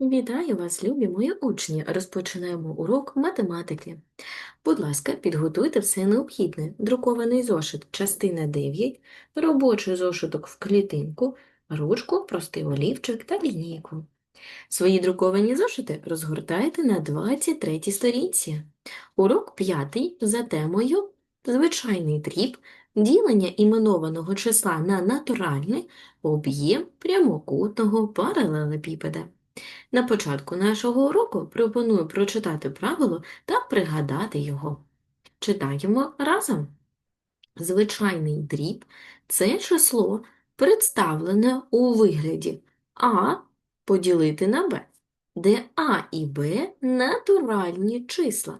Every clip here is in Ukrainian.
Вітаю вас, любі мої учні! Розпочинаємо урок математики. Будь ласка, підготуйте все необхідне. Друкований зошит, частина 9, робочий зошиток в клітинку, ручку, простий олівчик та лінійку. Свої друковані зошити розгортайте на 23 сторінці. Урок 5 за темою Звичайний дріб, ділення іменованого числа на натуральне, об'єм прямокутного паралелепіпеда. На початку нашого уроку пропоную прочитати правило та пригадати його. Читаємо разом. Звичайний дріб – це число, представлене у вигляді А поділити на Б, де А і Б – натуральні числа.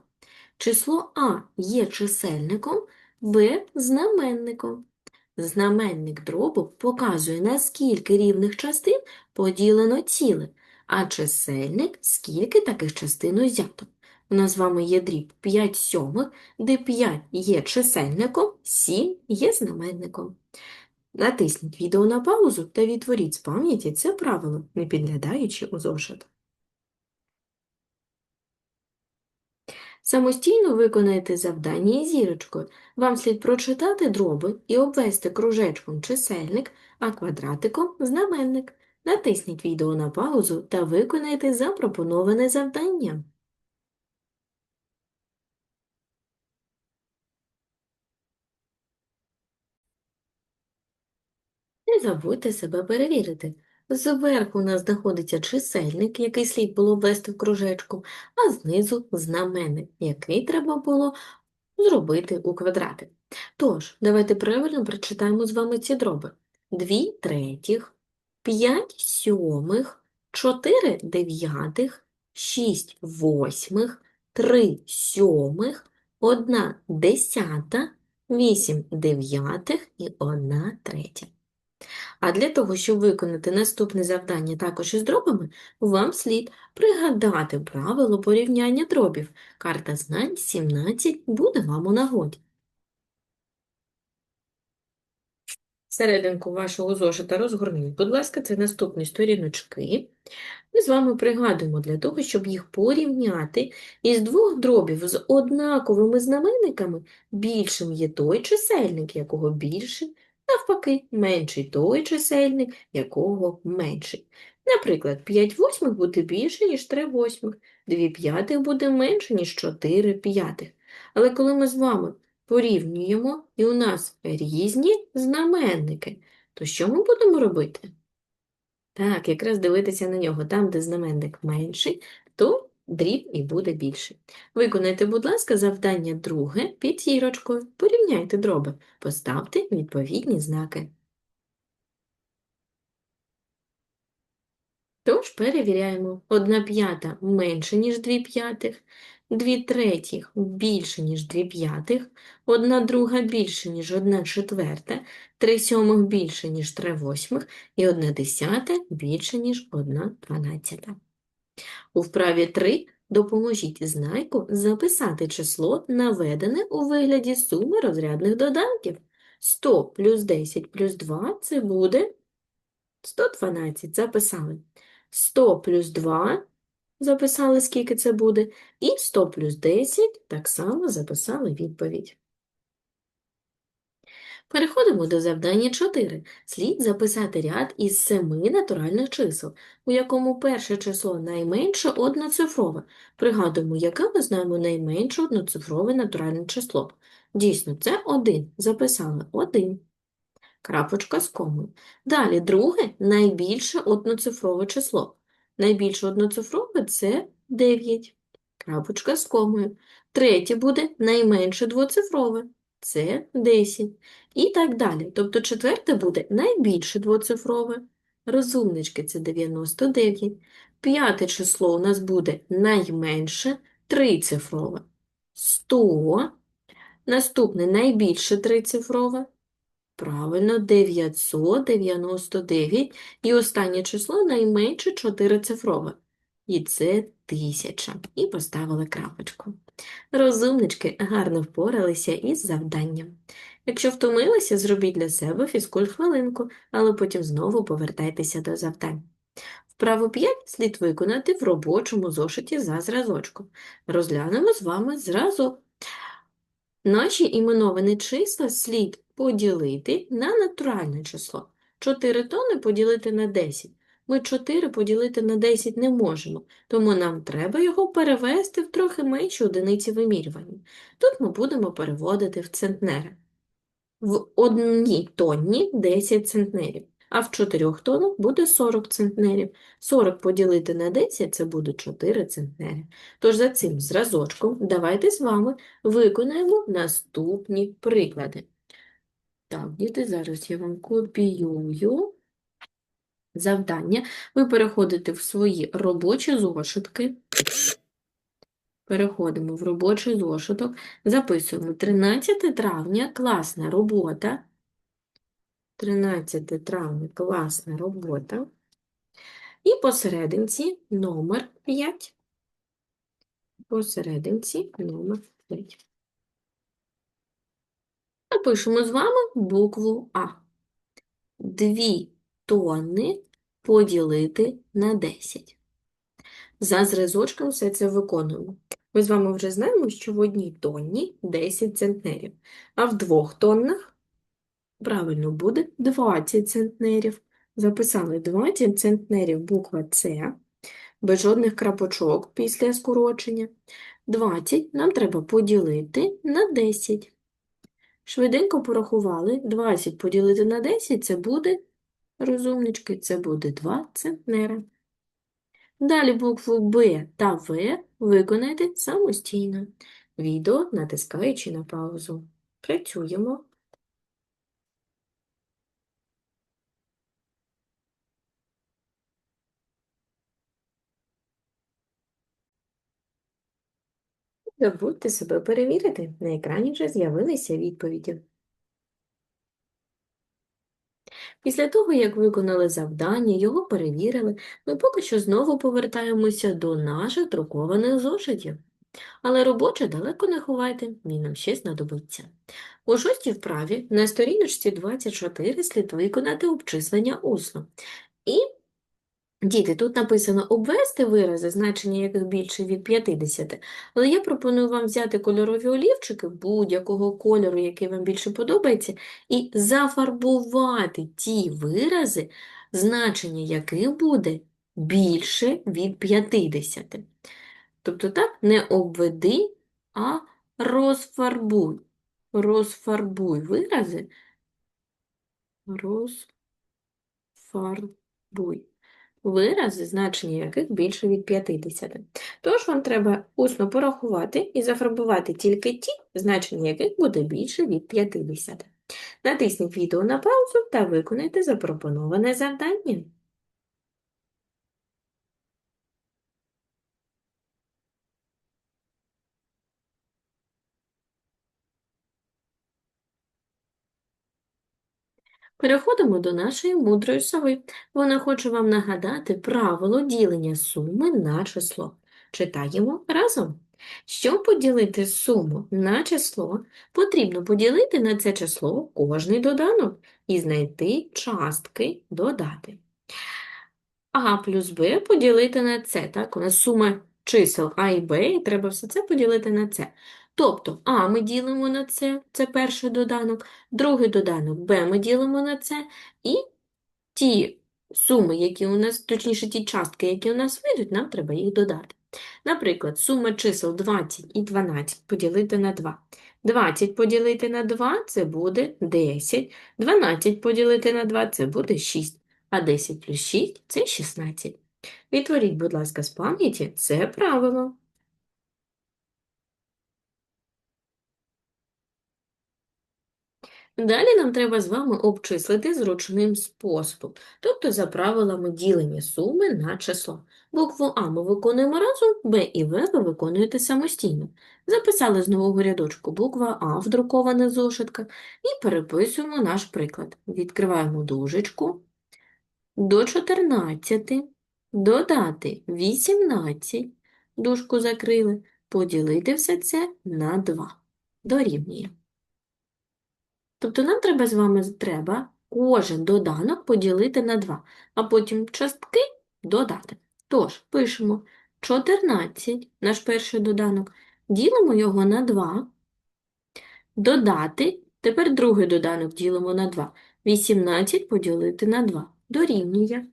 Число А є чисельником, Б – знаменником. Знаменник дробу показує, на скільки рівних частин поділено ціле, а чисельник – скільки таких частин узято. У нас з вами є дріб 5 сьомих, де 5 є чисельником, 7 є знаменником. Натисніть відео на паузу та відтворіть з пам'яті це правило, не підглядаючи у зошит. Самостійно виконайте завдання із зірочкою. Вам слід прочитати дроби і обвести кружечком чисельник, а квадратиком – знаменник. Натисніть відео на паузу та виконайте запропоноване завдання. Не забудьте себе перевірити. Зверху у нас знаходиться чисельник, який слід було ввести в кружечку, а знизу знаменник, який треба було зробити у квадрати. Тож, давайте правильно прочитаємо з вами ці дроби. 2 третіх, 5 сьомих, 4 дев'ятих, 6 восьмих, 3 сьомих, 1 десята, 8 дев'ятих і 1 третя. А для того, щоб виконати наступне завдання також із дробами, вам слід пригадати правило порівняння дробів. Карта знань 17 буде вам у нагоді. Серединку вашого зошита розгорніть, будь ласка, це наступні сторіночки. Ми з вами пригадуємо для того, щоб їх порівняти із двох дробів з однаковими знаменниками, більшим є той чисельник, якого більше Навпаки, менший той чисельник, якого менший. Наприклад, 5 восьмих буде більше, ніж 3 восьмих, 2 п'ятих буде менше, ніж 4 п'ятих. Але коли ми з вами порівнюємо, і у нас різні знаменники, то що ми будемо робити? Так, якраз дивитися на нього. Там, де знаменник менший, то дріб і буде більше. Виконайте, будь ласка, завдання друге під зірочкою. Порівняйте дроби. Поставте відповідні знаки. Тож перевіряємо. Одна п'ята менше, ніж дві п'ятих, дві третіх більше, ніж дві п'ятих, одна друга більше, ніж одна четверта, три сьомих більше, ніж три восьмих, і одна десята більше, ніж одна дванадцята. У вправі 3 допоможіть знайку записати число, наведене у вигляді суми розрядних доданків. 100 плюс 10 плюс 2 – це буде 112. Записали. 100 плюс 2 записали, скільки це буде, і 100 плюс 10 так само записали відповідь. Переходимо до завдання 4. Слід записати ряд із семи натуральних чисел, у якому перше число найменше одноцифрове. Пригадуємо, яке ми знаємо найменше одноцифрове натуральне число. Дійсно, це 1. Записали 1. Крапочка з комою. Далі друге найбільше одноцифрове число. Найбільше одноцифрове це 9. Крапочка з комою. Третє буде найменше двоцифрове це 10. І так далі. Тобто четверте буде найбільше двоцифрове. Розумнички це 99. П'яте число у нас буде найменше трицифрове. 100. Наступне найбільше трицифрове. Правильно, 999. І останнє число найменше чотирицифрове. І це тисяча. І поставили крапочку. Розумнички гарно впоралися із завданням. Якщо втомилися, зробіть для себе фізкульт-хвилинку, але потім знову повертайтеся до завдань. Вправу 5 слід виконати в робочому зошиті за зразочком. Розглянемо з вами зразок. Наші іменовані числа слід поділити на натуральне число. 4 тони поділити на 10. Ми 4 поділити на 10 не можемо, тому нам треба його перевести в трохи менші одиниці вимірювання. Тут ми будемо переводити в центнери. В одній тонні 10 центнерів, а в 4 тоннах буде 40 центнерів. 40 поділити на 10 – це буде 4 центнери. Тож за цим зразочком давайте з вами виконаємо наступні приклади. Так, діти, зараз я вам копіюю завдання. Ви переходите в свої робочі зошитки. Переходимо в робочий зошиток, записуємо 13 травня, класна робота. 13 травня, класна робота. І посерединці номер 5. Посерединці номер 5. Напишемо з вами букву А. 2 тонни поділити на 10. За зразочком все це виконуємо. Ми з вами вже знаємо, що в одній тонні 10 центнерів, а в двох тоннах правильно буде 20 центнерів. Записали 20 центнерів буква С, без жодних крапочок після скорочення. 20 нам треба поділити на 10. Швиденько порахували, 20 поділити на 10 це буде, розумнички, це буде 2 центнери. Далі букву Б та В виконайте самостійно. Відео натискаючи на паузу. Працюємо. Забудьте себе перевірити. На екрані вже з'явилися відповіді. Після того, як виконали завдання, його перевірили, ми поки що знову повертаємося до наших друкованих зошитів. Але робоче далеко не ховайте, він нам ще знадобиться. У шостій вправі на сторіночці 24 слід виконати обчислення усно. І Діти, тут написано обвести вирази, значення яких більше від 50, але я пропоную вам взяти кольорові олівчики будь-якого кольору, який вам більше подобається, і зафарбувати ті вирази, значення яких буде більше від 50. Тобто так, не обведи, а розфарбуй. Розфарбуй вирази. Розфарбуй вирази, значення яких більше від 50. Тож вам треба усно порахувати і зафарбувати тільки ті, значення яких буде більше від 50. Натисніть відео на паузу та виконайте запропоноване завдання. Переходимо до нашої мудрої сови. Вона хоче вам нагадати правило ділення суми на число. Читаємо разом. Щоб поділити суму на число, потрібно поділити на це число кожний доданок і знайти частки додати. А плюс Б поділити на С. Так, у нас сума чисел А і Б, і треба все це поділити на С. Тобто А ми ділимо на С, це перший доданок, другий доданок Б ми ділимо на С, і ті суми, які у нас, точніше, ті частки, які у нас вийдуть, нам треба їх додати. Наприклад, сума чисел 20 і 12 поділити на 2. 20 поділити на 2 це буде 10, 12 поділити на 2 це буде 6, а 10 плюс 6 це 16. Відтворіть, будь ласка, з пам'яті це правило. Далі нам треба з вами обчислити зручним способом, тобто за правилами ділення суми на число. Букву А ми виконуємо разом, Б і В ви виконуєте самостійно. Записали з нового рядочку буква А вдрукована зошитка і переписуємо наш приклад. Відкриваємо дужечку. До 14 додати 18, дужку закрили, поділити все це на 2. Дорівнює. Тобто нам треба з вами треба кожен доданок поділити на 2, а потім частки додати. Тож, пишемо 14, наш перший доданок, ділимо його на 2, додати, тепер другий доданок ділимо на 2. 18 поділити на 2 дорівнює.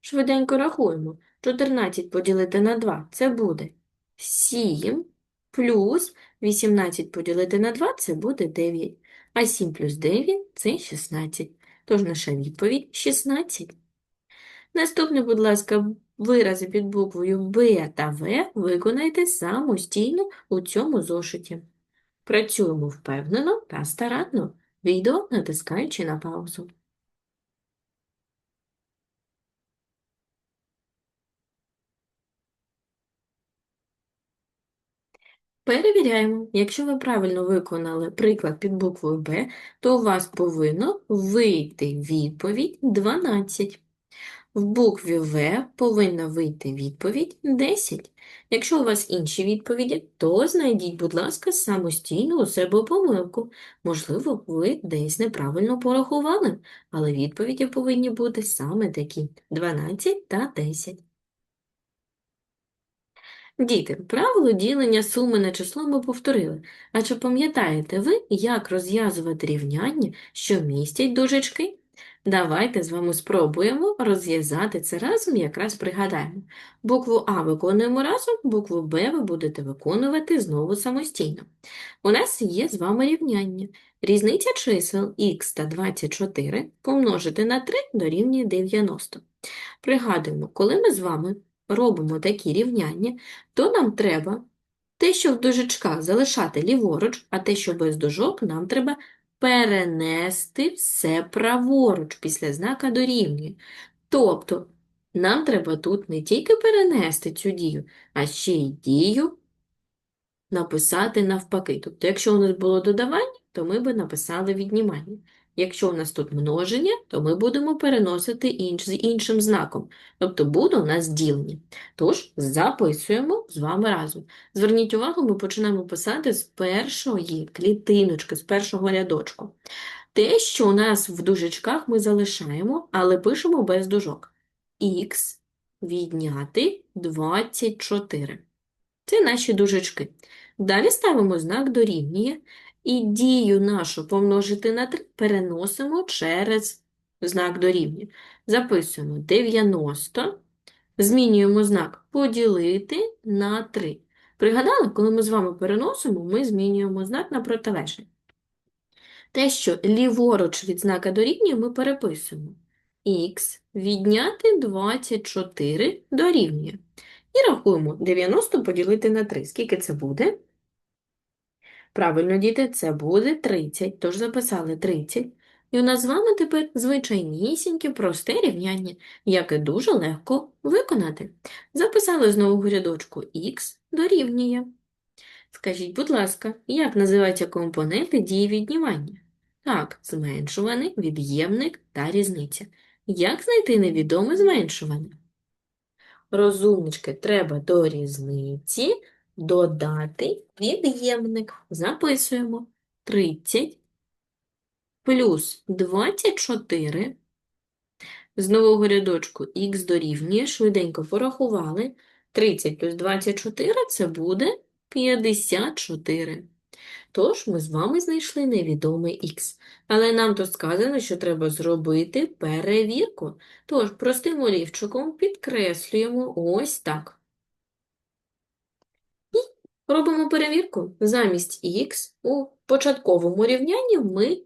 Швиденько рахуємо. 14 поділити на 2 – це буде 7, плюс 18 поділити на 2 – це буде 9. А 7 плюс 9 – це 16. Тож наша відповідь – 16. Наступне, будь ласка, вирази під буквою Б та В виконайте самостійно у цьому зошиті. Працюємо впевнено та старанно, відео натискаючи на паузу. Перевіряємо. Якщо ви правильно виконали приклад під буквою Б, то у вас повинно вийти відповідь 12. В букві В повинна вийти відповідь 10. Якщо у вас інші відповіді, то знайдіть, будь ласка, самостійно у себе помилку. Можливо, ви десь неправильно порахували, але відповіді повинні бути саме такі 12 та 10. Діти, правило ділення суми на число ми повторили. А чи пам'ятаєте ви, як розв'язувати рівняння, що містять дужечки? Давайте з вами спробуємо розв'язати це разом якраз пригадаємо. Букву А виконуємо разом, букву Б ви будете виконувати знову самостійно. У нас є з вами рівняння. Різниця чисел х та 24 помножити на 3 дорівнює 90. Пригадуємо, коли ми з вами робимо такі рівняння, то нам треба те, що в дужечках залишати ліворуч, а те, що без дужок, нам треба перенести все праворуч після знака дорівнює. Тобто, нам треба тут не тільки перенести цю дію, а ще й дію написати навпаки. Тобто, якщо у нас було додавання, то ми би написали віднімання. Якщо у нас тут множення, то ми будемо переносити інш, з іншим знаком. Тобто буде у нас ділення. Тож, записуємо з вами разом. Зверніть увагу, ми починаємо писати з першої клітиночки, з першого рядочку. Те, що у нас в дужечках ми залишаємо, але пишемо без дужок. Х відняти 24. Це наші дужечки. Далі ставимо знак дорівнює і дію нашу помножити на 3 переносимо через знак дорівнює. Записуємо 90, змінюємо знак поділити на 3. Пригадали, коли ми з вами переносимо, ми змінюємо знак на протилежний. Те, що ліворуч від знака дорівнює, ми переписуємо. Х відняти 24 дорівнює. І рахуємо 90 поділити на 3. Скільки це буде? Правильно, діти, це буде 30, тож записали 30. І у нас з вами тепер звичайнісіньке просте рівняння, яке дуже легко виконати. Записали знову в рядочку х дорівнює. Скажіть, будь ласка, як називаються компоненти дії віднімання? Так, зменшуваний, від'ємник та різниця. Як знайти невідоме зменшуване? Розумнички, треба до різниці додати від'ємник. Записуємо 30 плюс 24. З нового рядочку х дорівнює, швиденько порахували. 30 плюс 24 – це буде 54. Тож ми з вами знайшли невідомий х. Але нам тут сказано, що треба зробити перевірку. Тож простим олівчиком підкреслюємо ось так. Робимо перевірку. Замість х у початковому рівнянні ми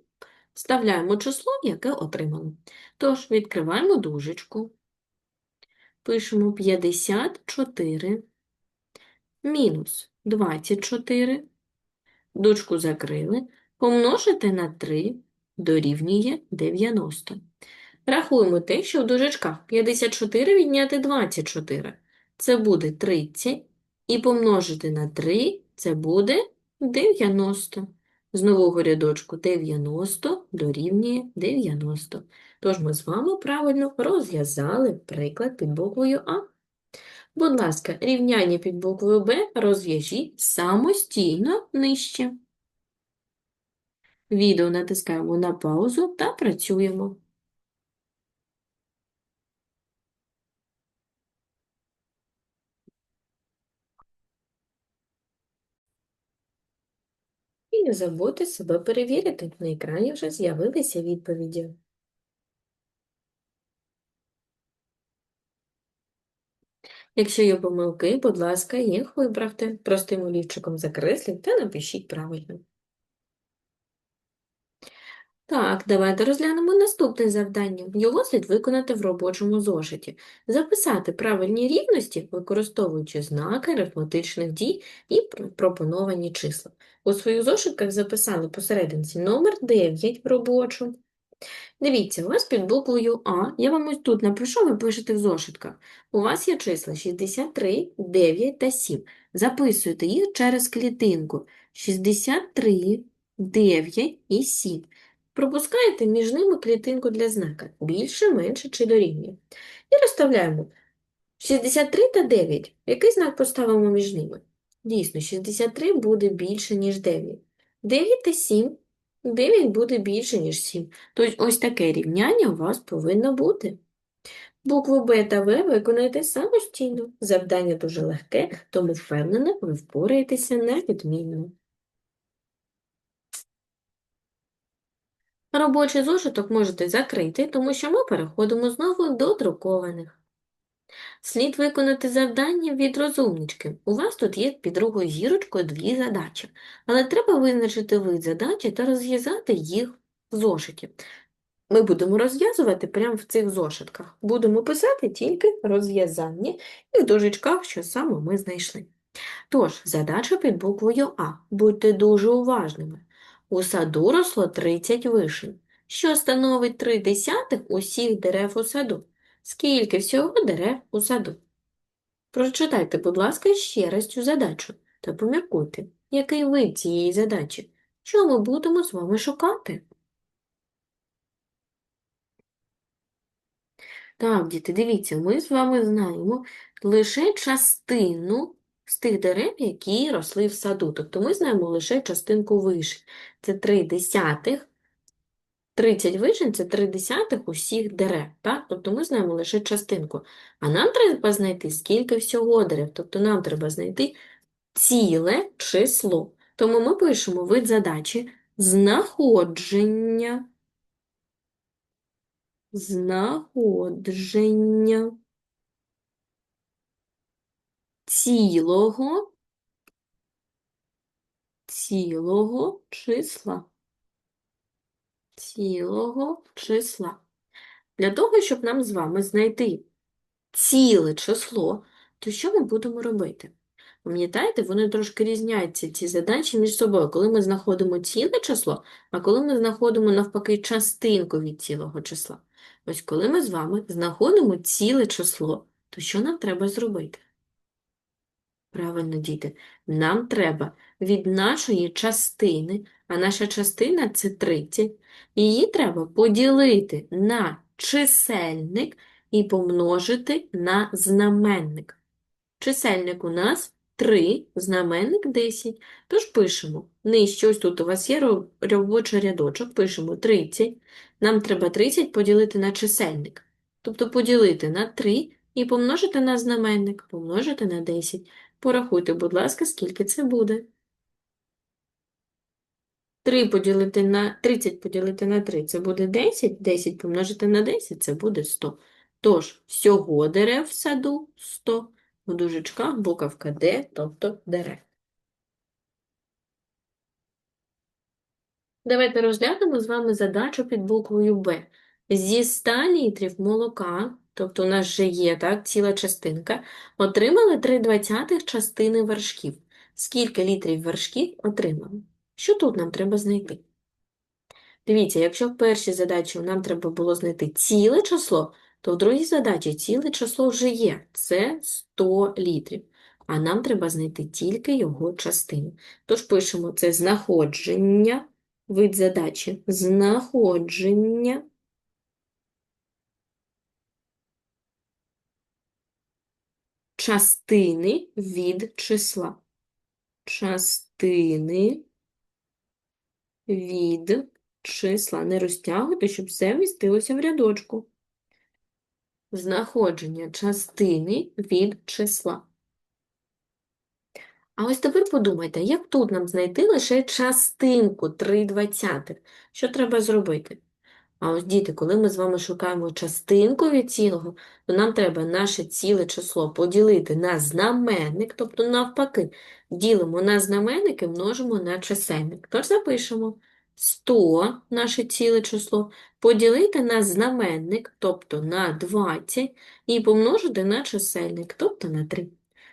вставляємо число, яке отримали. Тож відкриваємо дужечку. Пишемо 54 мінус 24 дужку закрили, помножити на 3 дорівнює 90. Рахуємо те, що в дужечках 54 відняти 24. Це буде 30. І помножити на 3 це буде 90. З нового рядочку 90 дорівнює 90. Тож ми з вами правильно розв'язали приклад під буквою А. Будь ласка, рівняння під буквою Б розв'яжіть самостійно нижче. Відео натискаємо на паузу та працюємо. Не забудьте себе перевірити. На екрані вже з'явилися відповіді. Якщо є помилки, будь ласка, їх виправте. Простим олівчиком закресліть та напишіть правильно. Так, давайте розглянемо наступне завдання. Його слід виконати в робочому зошиті. Записати правильні рівності, використовуючи знаки арифметичних дій і пропоновані числа. У своїх зошитках записали посерединці номер 9 робочу. Дивіться, у вас під буквою А, я вам ось тут напишу, ви пишете в зошитках. У вас є числа 63, 9 та 7. Записуйте їх через клітинку. 63, 9 і 7. Пропускаєте між ними клітинку для знака. Більше, менше чи дорівнює. І розставляємо 63 та 9. Який знак поставимо між ними? Дійсно, 63 буде більше, ніж 9. 9 та 7. 9 буде більше, ніж 7. Тобто ось таке рівняння у вас повинно бути. Букву Б та В виконайте самостійно. Завдання дуже легке, тому впевнена, ви впораєтеся невідмінно. Робочий зошиток можете закрити, тому що ми переходимо знову до друкованих. Слід виконати завдання від розумнички. У вас тут є під другою зірочкою дві задачі, але треба визначити вид задачі та розв'язати їх в зошиті. Ми будемо розв'язувати прямо в цих зошитках. Будемо писати тільки розв'язання і в дужечках, що саме ми знайшли. Тож, задача під буквою А. Будьте дуже уважними. У саду росло 30 вишень, що становить 3 десятих усіх дерев у саду. Скільки всього дерев у саду? Прочитайте, будь ласка, ще раз цю задачу та поміркуйте, який вид цієї задачі, що ми будемо з вами шукати. Так, діти, дивіться, ми з вами знаємо лише частину з тих дерев, які росли в саду. Тобто ми знаємо лише частинку вишень. Це 3 десятих. 30 вишень – це 3 десятих усіх дерев. Так? Тобто ми знаємо лише частинку. А нам треба знайти, скільки всього дерев. Тобто нам треба знайти ціле число. Тому ми пишемо вид задачі знаходження знаходження цілого, цілого числа. Цілого числа. Для того, щоб нам з вами знайти ціле число, то що ми будемо робити? Пам'ятаєте, вони трошки різняться, ці задачі між собою, коли ми знаходимо ціле число, а коли ми знаходимо навпаки частинку від цілого числа. Ось коли ми з вами знаходимо ціле число, то що нам треба зробити? Правильно, діти, нам треба від нашої частини, а наша частина – це 30, її треба поділити на чисельник і помножити на знаменник. Чисельник у нас 3, знаменник 10. Тож пишемо, нижче, ось тут у вас є робочий рядочок, пишемо 30. Нам треба 30 поділити на чисельник. Тобто поділити на 3 і помножити на знаменник, помножити на 10. Порахуйте, будь ласка, скільки це буде. 3 поділити на 30 поділити на 3 це буде 10, 10 помножити на 10 це буде 100. Тож, всього дерев в саду 100. В дужечках буковка Д, тобто дерев. Давайте розглянемо з вами задачу під буквою Б. Зі 100 літрів молока, тобто у нас вже є так, ціла частинка, отримали 3 двадцятих частини вершків. Скільки літрів вершків отримали? Що тут нам треба знайти? Дивіться, якщо в першій задачі нам треба було знайти ціле число, то в другій задачі ціле число вже є. Це 100 літрів. А нам треба знайти тільки його частину. Тож пишемо це знаходження, вид задачі знаходження частини від числа. Частини від числа. Не розтягуйте, щоб все вмістилося в рядочку. Знаходження частини від числа. А ось тепер подумайте, як тут нам знайти лише частинку 3 двадцятих? Що треба зробити? А ось, діти, коли ми з вами шукаємо частинку від цілого, то нам треба наше ціле число поділити на знаменник, тобто навпаки, ділимо на знаменник і множимо на чисельник. Тож запишемо 100 наше ціле число, поділити на знаменник, тобто на 20, і помножити на чисельник, тобто на 3.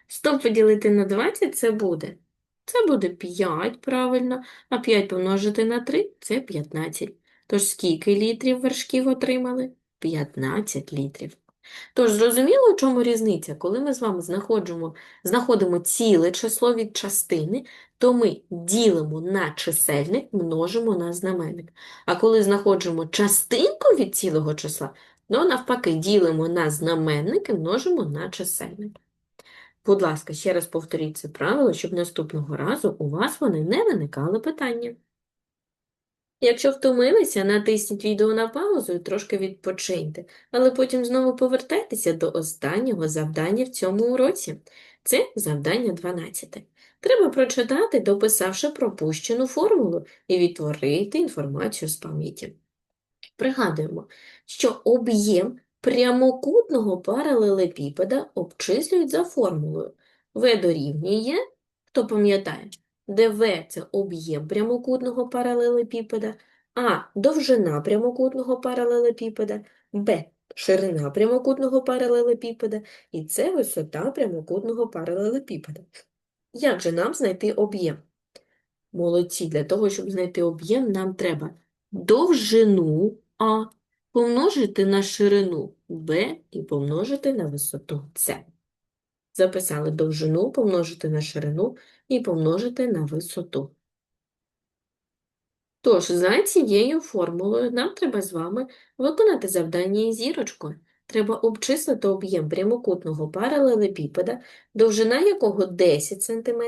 100 поділити на 20 – це буде? Це буде 5, правильно, а 5 помножити на 3 – це 15. Тож скільки літрів вершків отримали? 15 літрів. Тож зрозуміло, у чому різниця? Коли ми з вами знаходимо, знаходимо ціле число від частини, то ми ділимо на чисельник, множимо на знаменник. А коли знаходимо частинку від цілого числа, то навпаки ділимо на знаменник і множимо на чисельник. Будь ласка, ще раз повторіть це правило, щоб наступного разу у вас вони не виникали питання. Якщо втомилися, натисніть відео на паузу і трошки відпочиньте, але потім знову повертайтеся до останнього завдання в цьому уроці. Це завдання 12. Треба прочитати, дописавши пропущену формулу, і відтворити інформацію з пам'яті. Пригадуємо, що об'єм прямокутного паралелепіпеда обчислюють за формулою. В дорівнює, хто пам'ятає, де В – це об'єм прямокутного паралелепіпеда, А – довжина прямокутного паралелепіпеда, Б – ширина прямокутного паралелепіпеда і С – висота прямокутного паралелепіпеда. Як же нам знайти об'єм? Молодці, для того, щоб знайти об'єм, нам треба довжину А помножити на ширину Б і помножити на висоту С. Записали довжину помножити на ширину і помножити на висоту. Тож, за цією формулою нам треба з вами виконати завдання із зірочкою. Треба обчислити об'єм прямокутного паралелепіпеда, довжина якого 10 см,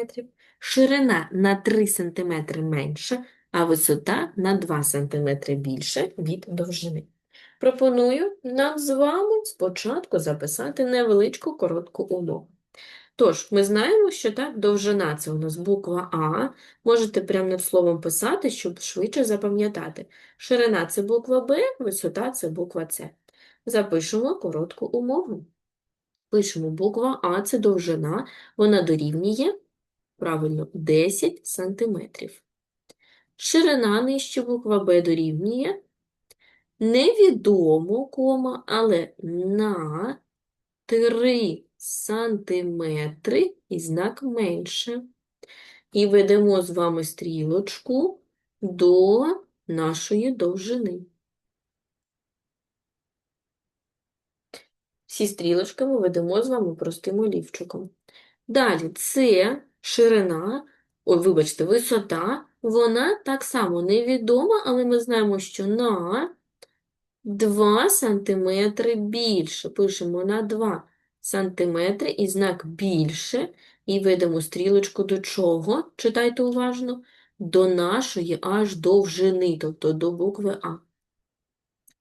ширина на 3 см менша, а висота на 2 см більше від довжини. Пропоную нам з вами спочатку записати невеличку коротку умову. Тож, ми знаємо, що так, довжина – це у нас буква А. Можете прямо над словом писати, щоб швидше запам'ятати. Ширина – це буква Б, висота – це буква С. Запишемо коротку умову. Пишемо буква А – це довжина, вона дорівнює, правильно, 10 см. Ширина нижче буква Б дорівнює невідомо, кома, але на 3 сантиметри і знак менше. І ведемо з вами стрілочку до нашої довжини. Всі стрілочки ми ведемо з вами простим олівчиком. Далі це ширина, ой, вибачте, висота, вона так само невідома, але ми знаємо, що на 2 сантиметри більше. Пишемо на 2 сантиметри і знак більше, і ведемо стрілочку до чого? Читайте уважно. До нашої аж довжини, тобто до букви А.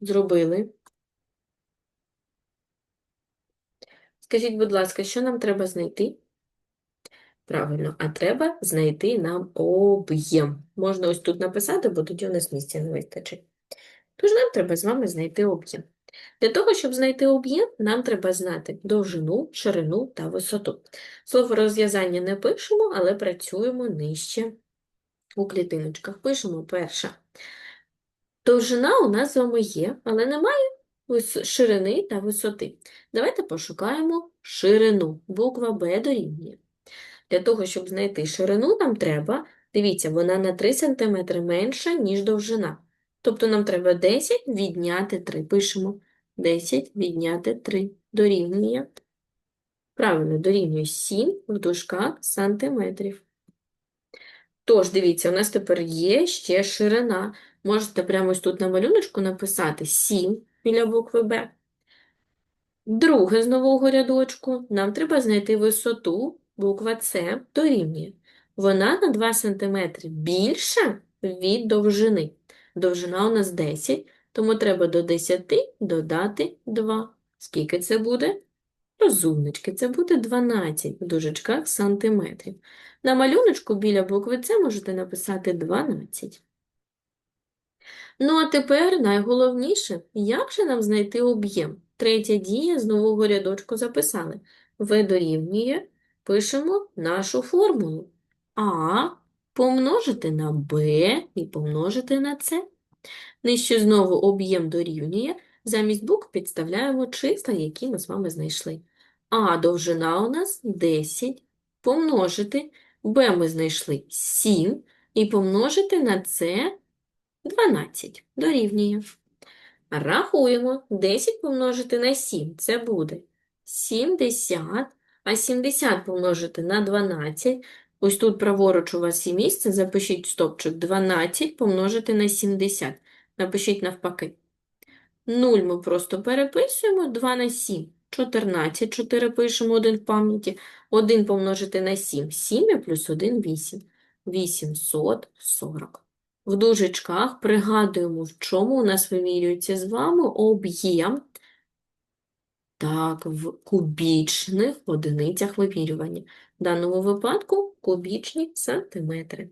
Зробили. Скажіть, будь ласка, що нам треба знайти? Правильно, а треба знайти нам об'єм. Можна ось тут написати, бо тоді у нас місця не вистачить. Тож нам треба з вами знайти об'єм. Для того, щоб знайти об'єм, нам треба знати довжину, ширину та висоту. Слово розв'язання не пишемо, але працюємо нижче у клітиночках. Пишемо перше. Довжина у нас з вами є, але немає ширини та висоти. Давайте пошукаємо ширину. Буква Б дорівнює. Для того, щоб знайти ширину, нам треба, дивіться, вона на 3 см менша, ніж довжина. Тобто нам треба 10 відняти 3. Пишемо 10 відняти 3 дорівнює. Правильно, дорівнює 7 в дужках сантиметрів. Тож, дивіться, у нас тепер є ще ширина. Можете прямо ось тут на малюночку написати 7 біля букви Б. Друге з нового рядочку нам треба знайти висоту, буква С дорівнює. Вона на 2 см більша від довжини. Довжина у нас 10, тому треба до 10 додати 2. Скільки це буде? Розумнички, це буде 12 в дужечках сантиметрів. На малюночку біля букви С можете написати 12. Ну, а тепер найголовніше, як же нам знайти об'єм? Третя дія з нового рядочку записали. В дорівнює, пишемо нашу формулу. А помножити на Б і помножити на С. Нижче знову об'єм дорівнює, замість букв підставляємо числа, які ми з вами знайшли. А довжина у нас 10, помножити, Б ми знайшли 7, і помножити на С 12 дорівнює. Рахуємо. 10 помножити на 7 – це буде 70, а 70 помножити на 12. Ось тут праворуч у вас є місце, запишіть стопчик 12 помножити на 70. Напишіть навпаки. 0 ми просто переписуємо, 2 на 7 – 14, 4 пишемо, 1 в пам'яті. 1 помножити на 7 – 7 плюс 1 – 8. 840. В дужечках пригадуємо, в чому у нас вимірюється з вами об'єм. Так, в кубічних одиницях вимірювання. В даному випадку кубічні сантиметри.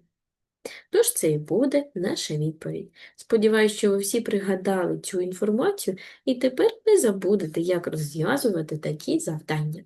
Тож це і буде наша відповідь. Сподіваюсь, що ви всі пригадали цю інформацію і тепер не забудете, як розв'язувати такі завдання.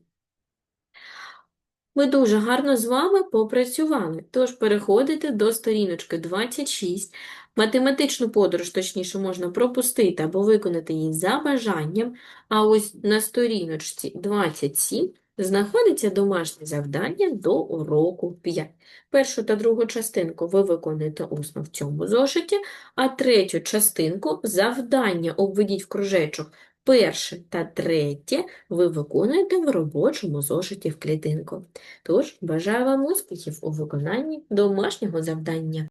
Ми дуже гарно з вами попрацювали, тож переходите до сторіночки 26. Математичну подорож, точніше, можна пропустити або виконати її за бажанням, а ось на сторіночці 27 знаходиться домашнє завдання до уроку 5. Першу та другу частинку ви виконуєте усно в цьому зошиті, а третю частинку завдання обведіть в кружечок перше та третє ви виконуєте в робочому зошиті в клітинку. Тож, бажаю вам успіхів у виконанні домашнього завдання.